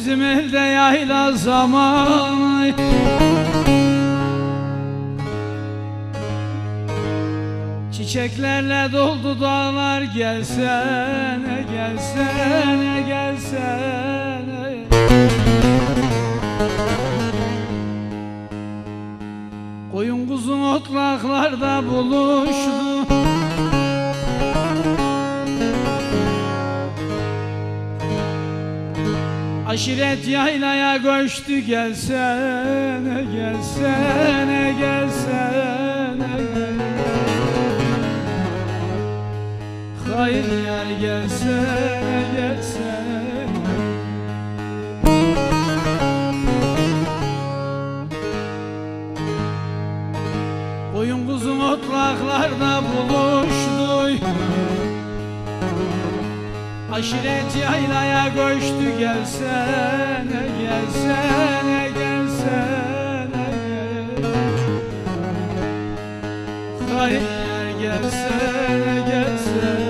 Bizim elde yayla zaman Çiçeklerle doldu dağlar gelsene gelsene gelsene. Koyun kuzun otlaklarda buluştu Aşiret yaylaya göçtü gelsene gelsene gelsene Hayır yar gelsene gelsene. Koyun kuzum otlaklarda buluştu Aşiret yaylaya göçtü gelsene gelsene gelsene. Hayır gelsene gelsene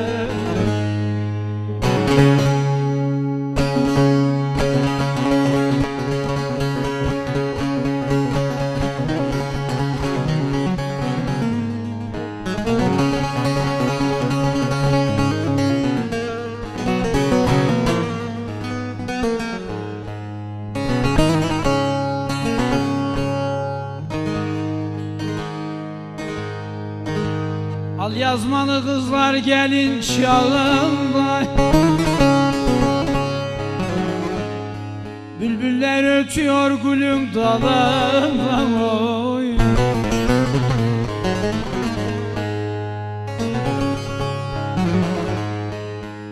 Al yazmalı kızlar gelin çağında Bülbüller ötüyor gülüm dalında oy.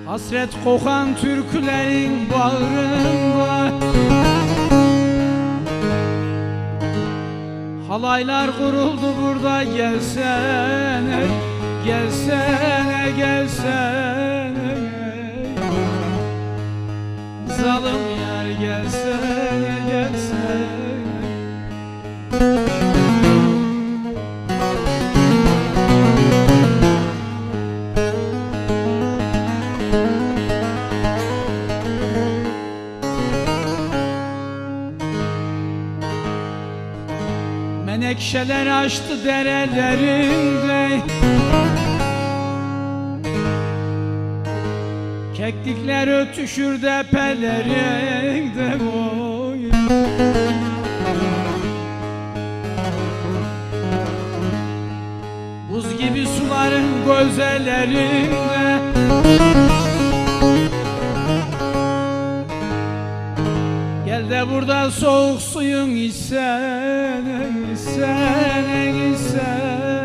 Hasret kokan türkülerin bağrında Halaylar kuruldu burada gelsene Gelsene gelsene. Zalim yer gelsene gelsene. Menekşeler açtı derelerinde Keklikler ötüşür depelerinde oy Buz gibi suların gözelerinde Gel de burada soğuk suyun içsene, içsene, içsene